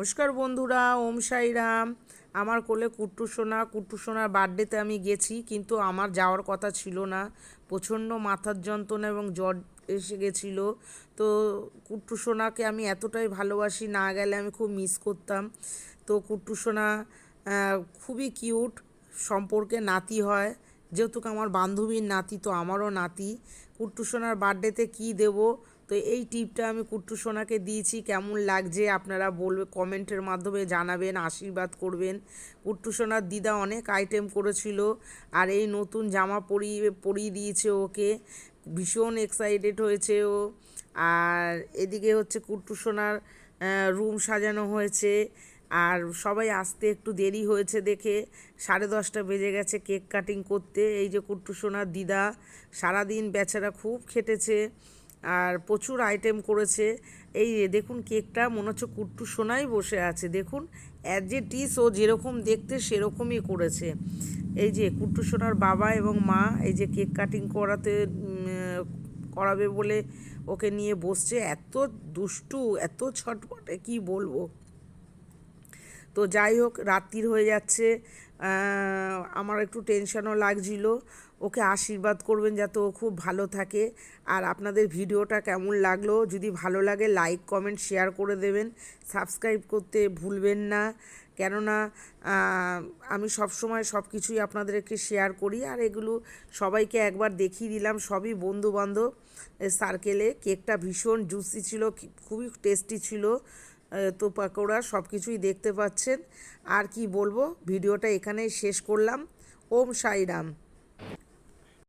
নমস্কার বন্ধুরা, ওম সাইরাম। আমার কোলে কুট্টু সোনা, কুট্টু সোনার বার্থডেতে আমি গেছি, কিন্তু আমার যাওয়ার কথা ছিল না। প্রচণ্ড মাথার যন্ত্রণা এবং জ্বর এসে গেছিল। তো কুট্টু সোনাকে আমি এতটাই ভালোবাসি, না গেলে আমি খুব মিস করতাম। তো কুট্টু সোনা খুবই কিউট সম্পর্কে নাতি হয়। যেহেতু আমার বান্ধবীর নাতি, তো আমারও নাতি। কুট্টু সোনার বার্থডেতে কী দেবো? তো এই টিপটা আমি কুট্টু সোনাকে দিয়েছি। কেমন লাগছে আপনারা বলবে, কমেন্টের মাধ্যমে জানাবেন, আশীর্বাদ করবেন। কুট্টু সোনার দিদা অনেক আইটেম করেছিল আর এই নতুন জামা পরিয়ে পরিয়ে দিয়েছে ওকে। ভীষণ এক্সাইটেড হয়েছে ও। আর এদিকে হচ্ছে কুট্টু সোনার রুম সাজানো হয়েছে। আর সবাই আসতে একটু দেরি হয়েছে দেখে। সাড়ে দশটা বেজে গেছে কেক কাটিং করতে। এই যে কুট্টু সোনার দিদা সারাদিন বেচারা খুব খেটেছে। আর প্রচুর আইটেম করেছে। এই দেখুন কেকটা, মনে হচ্ছে কুট্টু সোনাই বসে আছে। দেখুন অ্যাজ যে টিস ও যেরকম দেখতে সেরকমই করেছে। এই যে কুট্টু সোনার বাবা এবং মা, এই যে কেক কাটিং করাতে করাবে বলে ওকে নিয়ে বসছে। এত দুষ্টু, এত ছটপটে, কি বলব? তো যাই হোক, রাত্রির হয়ে যাচ্ছে। আমার একটু টেনশনও লাগছিল। ওকে আশীর্বাদ করবেন যাতে ও খুব ভালো থাকে। আর আপনাদের ভিডিওটা কেমন লাগল? যদি ভালো লাগে লাইক কমেন্ট শেয়ার করে দেবেন। সাবস্ক্রাইব করতে ভুলবেন না। কেননা আমি সব সময় সব কিছুই আপনাদেরকে শেয়ার করি। আর এগুলো সবাইকে একবার দেখিয়ে দিলাম। সবই বন্ধু বান্ধব সার্কেলে কেকটা ভীষণ জুসি ছিল, খুবই টেস্টি ছিল। তো পাকোড়া সব কিছুই দেখতে পাচ্ছেন। আর কি বলব, ভিডিওটা এখানেই শেষ করলাম। ওম সাইরাম